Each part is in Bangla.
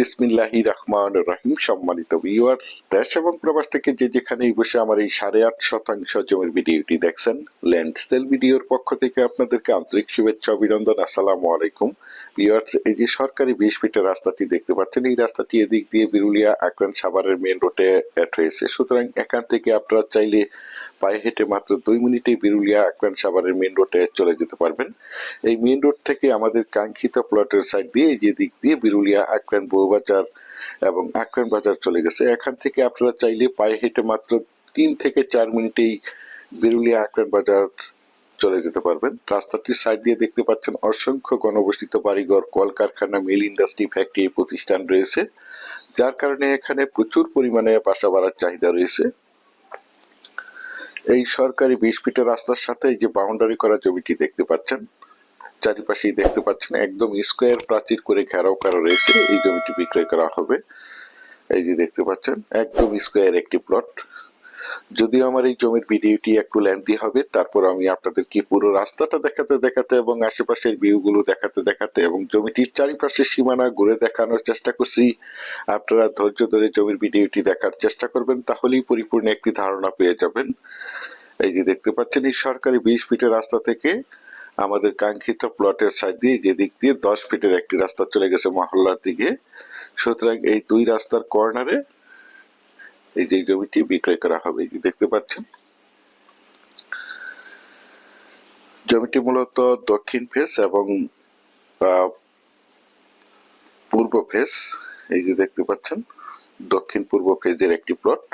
বিসমিল্লাহি রহমান রহিম, সম্মানিত ভিউয়ার্স দেশ এবং প্রবাস থেকে যে যেখানেই বসে আমার এই সাড়ে আট শতাংশ জমির ভিডিওটি দেখছেন ল্যান্ড সেল ভিডিওর পক্ষ থেকে আপনাদেরকে আন্তরিক শুভেচ্ছা অভিনন্দন। আসসালামু আলাইকুম। ভিউয়ার্স এই যে সরকারি বিশ ফিটের রাস্তাটি দেখতে পাচ্ছেন, এই রাস্তাটি এদিক দিয়ে বিরুলিয়া আক্রান সাভারের মেন রোডে অ্যাড হয়েছে সুতরাং এখান থেকে আপনারা চাইলে পায়ে হেঁটে মাত্র দুই মিনিটেই বিরুলিয়া আক্রান সাভারের মেন রোডে চলে যেতে পারবেন। এই মেন রোড থেকে আমাদের কাঙ্ক্ষিত প্লটের সাইড দিয়ে যে দিক দিয়ে বিরুলিয়া আক্রান বউবাজার এবং আক্রান বাজার চলে গেছে। এখান থেকে আপনারা চাইলে পায়ে হেঁটে মাত্র তিন থেকে চার মিনিটেই বিরুলিয়া আক্রান বাজার চলে যেতে পারবেন। রাস্তাটির সাইড দিয়ে দেখতে পাচ্ছেন অসংখ্য গণবসিত বাড়িঘর, কলকারখানা মিল ইন্ডাস্ট্রি ফ্যাক্টরি প্রতিষ্ঠান রয়েছে। যার কারণে এখানে প্রচুর পরিমাণে বাসা বাড়ার চাহিদা রয়েছে। এই সরকারি বিশ ফিটের রাস্তার সাথে এই যে বাউন্ডারি করা জমিটি দেখতে পাচ্ছেন চারিপাশেই দেখতে পাচ্ছেন একদম স্কোয়ার প্রাচীর করে ঘেরাও করা রয়েছে। এই জমিটি বিক্রয় করা হবে। এই যে দেখতে পাচ্ছেন, একদম স্কোয়ার একটি প্লট। যদিও আমার এই জমির ভিডিওটি একটু লেন্দি হবে, তারপর আমি আপনাদেরকে পুরো রাস্তাটা দেখাতে দেখাতে এবং আশেপাশের ভিউগুলো দেখাতে দেখাতে এবং জমিটির চারিপাশের সীমানা ঘুরে দেখানোর চেষ্টা করছি। আপনারা ধৈর্য ধরে জমির ভিডিওটি দেখার চেষ্টা করবেন, তাহলেই পরিপূর্ণ একটি ধারণা পেয়ে যাবেন। এই যে দেখতে পাচ্ছেন, এই সরকারি বিশ ফিটের রাস্তা থেকে আমাদের কাঙ্ক্ষিত প্লটের সাইড দিয়ে যে দিক দিয়ে দশ ফিটের একটি রাস্তা চলে গেছে মহল্লার দিকে। সুতরাং এই দুই রাস্তার কর্নারে এই যে জমিটি বিক্রয় করা হবে দেখতে পাচ্ছেন। জমিটি মূলত দক্ষিণ ফেস এবং পূর্ব ফেস এই যে দেখতে পাচ্ছেন দক্ষিণ পূর্ব ফেজের একটি প্লট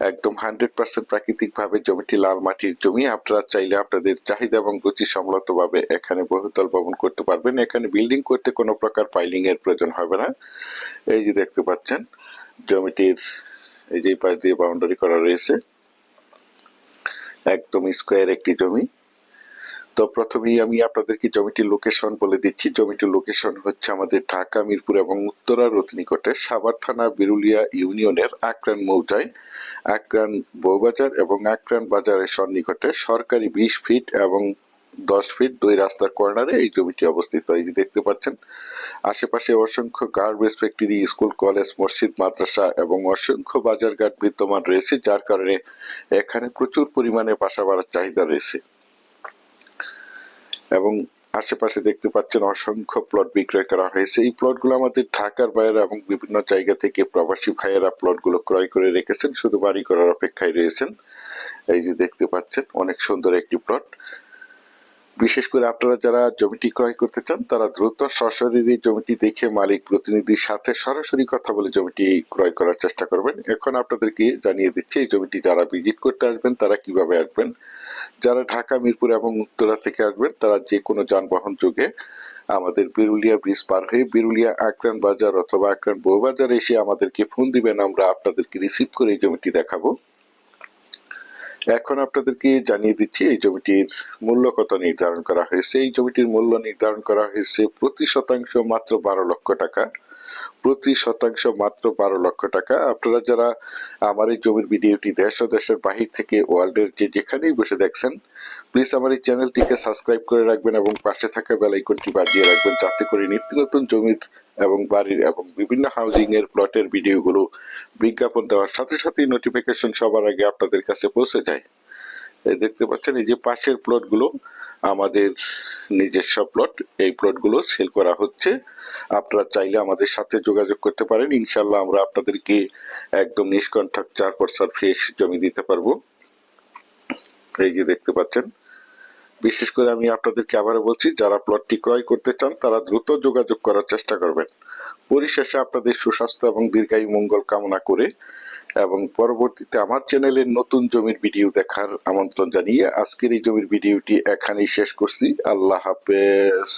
একদম হান্ড্রেড পার্সেন্ট প্রাকৃতিক ভাবে জমিটি লাল মাটির জমি। আপনারা চাইলে আপনাদের চাহিদা এবং রুচি সম্মত ভাবে এখানে বহুতল ভবন করতে পারবেন। এখানে বিল্ডিং করতে কোনো প্রকার ফাইলিং এর প্রয়োজন হবে না। এই যে দেখতে পাচ্ছেন, জমিটির এই যে পাশ দিয়ে বাউন্ডারি করা রয়েছে। একদম স্কোয়ার একটি জমি। তো প্রথমেই আমি আপনাদেরকে জমিটির লোকেশন বলে দিচ্ছি। জমিটির লোকেশন হচ্ছে আমাদের ঢাকা, মিরপুর এবং উত্তরা রোড নিকটে সাভার থানা, বিরুলিয়া ইউনিয়নের আক্রান মৌজায়, আক্রান বউবাজার এবং আক্রান বাজারের সন্নিকটে সরকারি বিশ ফিট এবং দশ ফিট দুই রাস্তার কর্নারে এই জমিটি অবস্থিত। এই দেখতে পাচ্ছেন, আশেপাশে অসংখ্য গার্বেজ ফ্যাক্টরি স্কুল কলেজ মসজিদ, মাদ্রাসা এবং অসংখ্য বাজারঘাট বিদ্যমান রয়েছে, যার কারণে এখানে প্রচুর পরিমাণে বাসা বাড়ার চাহিদা রয়েছে। এবং আশেপাশে দেখতে পাচ্ছেন অসংখ্য প্লট বিক্রয় করা হয়েছে। এই প্লটগুলো আমাদের ঢাকার বাইরে এবং বিভিন্ন জায়গা থেকে প্রবাসী ভাইয়েরা প্লটগুলো ক্রয় করে রেখেছেন, শুধু বাড়ি করার অপেক্ষায় রয়েছেন। এই যে দেখতে পাচ্ছেন, অনেক সুন্দর একটি প্লট বিশেষ করে আপনারা যারা জমিটি ক্রয় করতে চান, তারা দ্রুত সশরীরে জমিটি দেখে মালিক প্রতিনিধির সাথে সরাসরি কথা বলে জমিটি ক্রয় করার চেষ্টা করবেন। এখন আপনাদেরকে জানিয়ে দিচ্ছি, এই জমিটি যারা ভিজিট করতে আসবেন, তারা কীভাবে আসবেন? যারা ঢাকা, মিরপুর এবং উত্তরা থেকে আসবেন, তারা যে কোনো যানবাহন যোগে আমাদের বিরুলিয়া ব্রিজ পার হয়ে বিরুলিয়া আক্রান বাজার অথবা আক্রান বউবাজার এসে আমাদেরকে ফোন দিবেন, আমরা আপনাদেরকে রিসিভ করে এই জমিটি দেখাবো। এখন আপনাদেরকে জানিয়ে দিচ্ছি, এই জমিটির মূল্য কত নির্ধারণ করা হয়েছে? এই জমিটির মূল্য নির্ধারণ করা হয়েছে প্রতি শতাংশ মাত্র বারো লক্ষ টাকা। প্রতি শতাংশ মাত্র বারো লক্ষ টাকা। আপনারা যারা আমার এই জমির ভিডিওটি দেশ ও দেশের বাহির থেকে ওয়ার্ল্ডের যে যেখানেই বসে দেখছেন প্লিজ আমার এই চ্যানেলটিকে সাবস্ক্রাইব করে রাখবেন এবং পাশে থাকা বেল আইকনটি বাজিয়ে রাখবেন, যাতে করে নিত্য নতুন জমির এবং বাড়ির এবং বিভিন্ন হাউজিং এর প্লটের ভিডিওগুলো বিজ্ঞাপন দেওয়ার সাথে সাথে নোটিফিকেশন সবার আগে আপনাদের কাছে পৌঁছে যায়। দেখতে পাচ্ছেন, এই যে পাশের প্লটগুলো আমাদের নিজস্ব প্লট এই প্লটগুলো সেল করা হচ্ছে। আপনারা চাইলে আমাদের সাথে যোগাযোগ করতে পারেন। ইনশাল্লাহ আমরা আপনাদেরকে একদম নিষ্কণ্ঠক চার পার্সার ফ্রেশ জমি দিতে পারব। এই যে দেখতে পাচ্ছেন বিশেষ করে আমি আপনাদেরকে আবারও বলছি, যারা প্লটটি ক্রয় করতে চান, তারা দ্রুত যোগাযোগ করার চেষ্টা করবেন। পরিশেষে আপনাদের সুস্বাস্থ্য এবং দীর্ঘায়ু মঙ্গল কামনা করে এবং পরবর্তীতে আমার চ্যানেলের নতুন জমির ভিডিও দেখার আমন্ত্রণ জানিয়ে আজকের এই জমির ভিডিওটি এখানেই শেষ করছি। আল্লাহ হাফেজ।